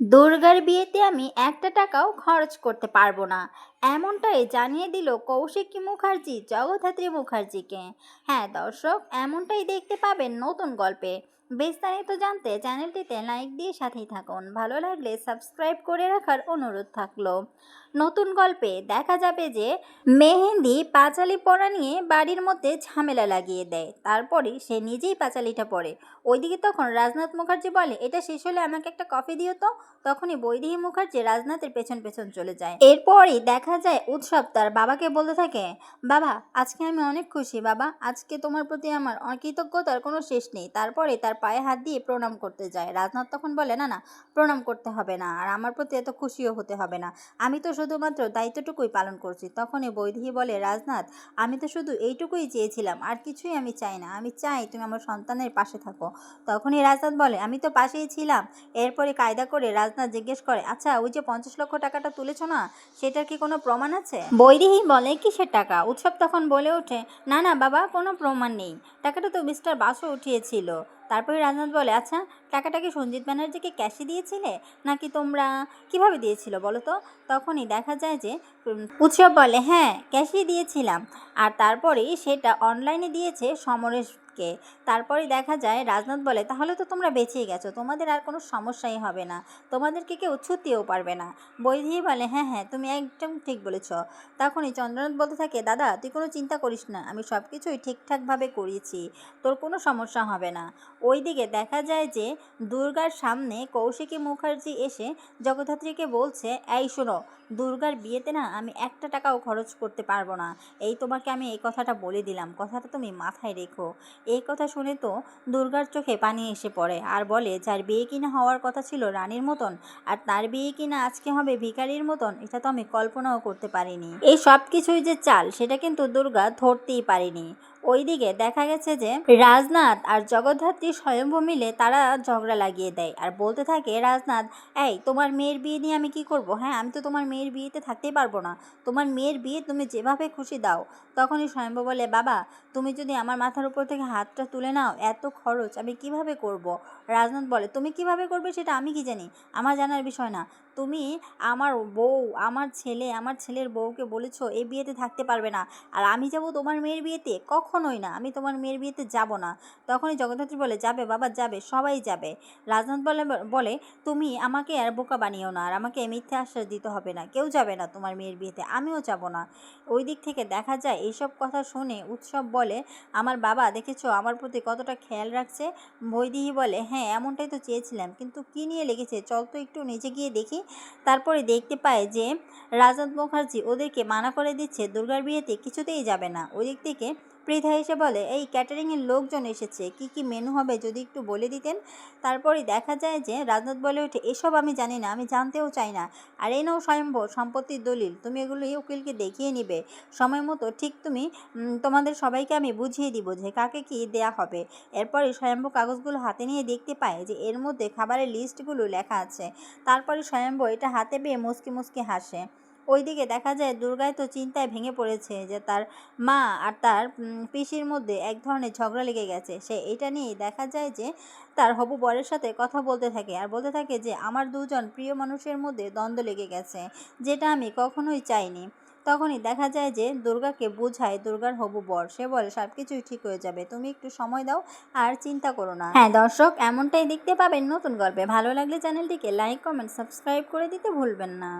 দুর্গার বিয়েতে আমি একটা টাকাও খরচ করতে পারব না। এমনটাই জানিয়ে দিল কৌশিকী মুখার্জি, জগদ্ধাত্রী মুখার্জিকে। হ্যাঁ দর্শক, এমনটাই দেখতে পাবেন নতুন গল্পে। বিস্তারিত জানতে চ্যানেলটিতে লাইক দিয়ে সাথেই থাকুন। ভালো লাগলে সাবস্ক্রাইব করে রাখার অনুরোধ থাকল। নতুন গল্পে দেখা যাবে যে মেহেন্দি পাঁচালি পরা নিয়ে বাড়ির মধ্যে ঝামেলা লাগিয়ে দেয়। তারপরে সে নিজেই পাঁচালিটা পরে। ওইদিকে তখন রাজনাথ মুখার্জি বলে, এটা শেষ হলে আমাকে একটা কফি দিও তো। তখনই বৈদেহী মুখার্জি রাজনাথের পেছন পেছন চলে যায়। এরপরই দেখা যায় উৎসব, তার বাবাকে বলতে থাকে, বাবা, আজকে আমি অনেক খুশি, বাবা। আজকে তোমার প্রতি আমার অকৃতজ্ঞতার কোনো শেষ নেই। তারপরে তার পায়ে হাত দিয়ে প্রণাম করতে যায়। রাজনাথ তখন বলে, না না, প্রণাম করতে হবে না, আর আমার প্রতি এত খুশিও হতে হবে না। আমি তো শুধুমাত্র দায়িত্বটুকুই পালন করছি। তখনই বৈদেহী বলে, রাজনাথ, আমি তো শুধু এইটুকুই চেয়েছিলাম, আর কিছুই আমি চাই না। আমি চাই তুমি আমার সন্তানের পাশে থাকো। তখনই রাজনাথ বলে, আমি তো পাশেই ছিলাম। এরপরে কায়দা করে রাজনাথ জিজ্ঞেস করে আচ্ছা ওই যে পঞ্চাশ লক্ষ টাকাটা তুলেছো না, সেটার কি কোনো প্রমাণ আছে? বৈরিহি বলে কিসের টাকা? উৎসব তখন বলে ওঠে, না না, বাবা, কোনো প্রমাণ নেই। টাকাটা তো মিস্টার বাসও উঠিয়েছিল। তারপরে রাজনাথ বলে আচ্ছা টাকাটা কি সঞ্জিত ব্যানার্জিকে ক্যাশে দিয়েছিলে? নাকি তোমরা কীভাবে দিয়েছিল বলো তো? তখনই দেখা যায় যে উৎসব বলে হ্যাঁ ক্যাশই দিয়েছিলাম। আর তারপরেই সেটা অনলাইনে দিয়েছে সমরেশকে। তারপরে দেখা যায়, রাজনাথ বলে, তাহলে তো তোমরা বেঁচেই গেছো, তোমাদের আর কোনো সমস্যাই হবে না। তোমাদেরকে কেউ ছুটিও পারবে না। বৈধি বলে হ্যাঁ হ্যাঁ তুমি একদম ঠিক বলেছ। তখনই চন্দ্রনাথ বলতে থাকে, দাদা, তুই কোনো চিন্তা করিস না, আমি সব কিছুই ঠিকঠাকভাবে করিয়েছি, তোর কোনো সমস্যা হবে না। ওইদিকে দেখা যায় যে দুর্গার সামনে কৌশিকী মুখার্জি এসে জগদ্ধাত্রীকে বলছে, এই শোনো, দুর্গার বিয়েতে না আমি একটা টাকাও খরচ করতে পারব না। এই তোমাকে আমি এই কথাটা বলে দিলাম। কথাটা তুমি মাথায় রেখো। এই কথা শুনে তো দুর্গার চোখে পানি এসে পড়ে আর বলে, যার বিয়ে কিনা হওয়ার কথা ছিল রানীর মতন আর তার বিয়ে কিনা আজকে হবে ভিখারির মতন, এটা তো আমি কল্পনাও করতে পারিনি। এই সব কিছুই যে চাল, সেটা কিন্তু দুর্গা ধরতেই পারিনি। ওইদিকে দেখা গেছে যে রাজনাথ আর জগদ্ধাত্রী স্বয়ম্ভু মিলে তারা ঝগড়া লাগিয়ে দেয়। আর বলতে থাকে, রাজনাথ, এই তোমার মেয়ের বিয়ে নিয়ে আমি কি করব? হ্যাঁ আমি তো তোমার মেয়ের বিয়েতে থাকতেই পারব না। তোমার মেয়ের বিয়ে তুমি যেভাবে খুশি দাও তখনই স্বয়ম্ভু বলে, বাবা, তুমি যদি আমার মাথার উপর থেকে হাতটা তুলে নাও, এত খরচ আমি কীভাবে করব। রাজনাথ বলে, তুমি কীভাবে করবে সেটা আমি কি জানি? আমার জানার বিষয় না। তুমি আমার বউ, আমার ছেলে, আমার ছেলের বউকে বলেছ এই বিয়েতে থাকতে পারবে না। আর আমি যাব তোমার মেয়ের বিয়েতে? কখনোই না। আমি তোমার মেয়ের বিয়েতে যাব না। তখনই জগদ্ধাত্রী বলে, যাবে বাবা, যাবে, সবাই যাবে। রাজনাথ বলে বলে, তুমি আমাকে আর বোকা বানিও না আর আমাকে মিথ্যে আশ্বাস দিতে হবে না। কেউ যাবে না তোমার মেয়ের বিয়েতে, আমিও যাব না। ওই দিক থেকে দেখা যায়, এইসব কথা শুনে উৎসব বলে, আমার বাবা, দেখেছ, আমার প্রতি কতটা খেয়াল রাখছে? বৈদিহি বলে হ্যাঁ এমনটাই তো চেয়েছিলাম। কিন্তু কী নিয়ে লেগেছে? চল তো একটু নিচে গিয়ে দেখি তারপরে দেখতে পায় যে রাজনাথ মুখার্জি ওদেরকে মানা করে দিচ্ছে, দুর্গার বিয়েতে কিছুতেই যাবে না। ওই দিক থেকে পৃথা এসে বলে, এই ক্যাটারিংয়ের লোকজন এসেছে, কি কি মেনু হবে যদি একটু বলে দিতেন? তারপরে দেখা যায় যে রাজনাথ বলে ওঠে, এসব আমি জানি না, আমি জানতেও চাই না। আর এই নাও স্বয়ম্ভর সম্পত্তির দলিল, তুমি এগুলো এই উকিলকে দেখিয়ে নিবে। সময় মতো ঠিক তুমি তোমাদের সবাইকে আমি বুঝিয়ে দিব যে কাকে কি দেয়া হবে। এরপরে স্বয়ম্ভু কাগজগুলো হাতে নিয়ে দেখতে পায় যে এর মধ্যে খাবারের লিস্টগুলো লেখা আছে। তারপরে স্বয়ম্ভু এটা হাতে পেয়ে মুসকি মুসকি হাসে। ওইদিকে দেখা যায় দুর্গায় তো চিন্তায় ভেঙে পড়েছে যে তার মা আর তার পিসির মধ্যে এক ধরনের ঝগড়া লেগে গেছে। সে এটা নিয়েই দেখা যায় যে তার হবু বরের সাথে কথা বলতে থাকে আর বলতে থাকে যে, আমার দুজন প্রিয় মানুষের মধ্যে দ্বন্দ্ব লেগে গেছে, যেটা আমি কখনোই চাইনি। তখনই দেখা যায় যে দুর্গাকে বোঝায় দুর্গার হবু বর। সে বলে সব কিছুই ঠিক হয়ে যাবে, তুমি একটু সময় দাও আর চিন্তা করো না। হ্যাঁ দর্শক, এমনটাই দেখতে পাবেন নতুন গল্পে। ভালো লাগলে চ্যানেলটিকে লাইক, কমেন্ট, সাবস্ক্রাইব করে দিতে ভুলবেন না।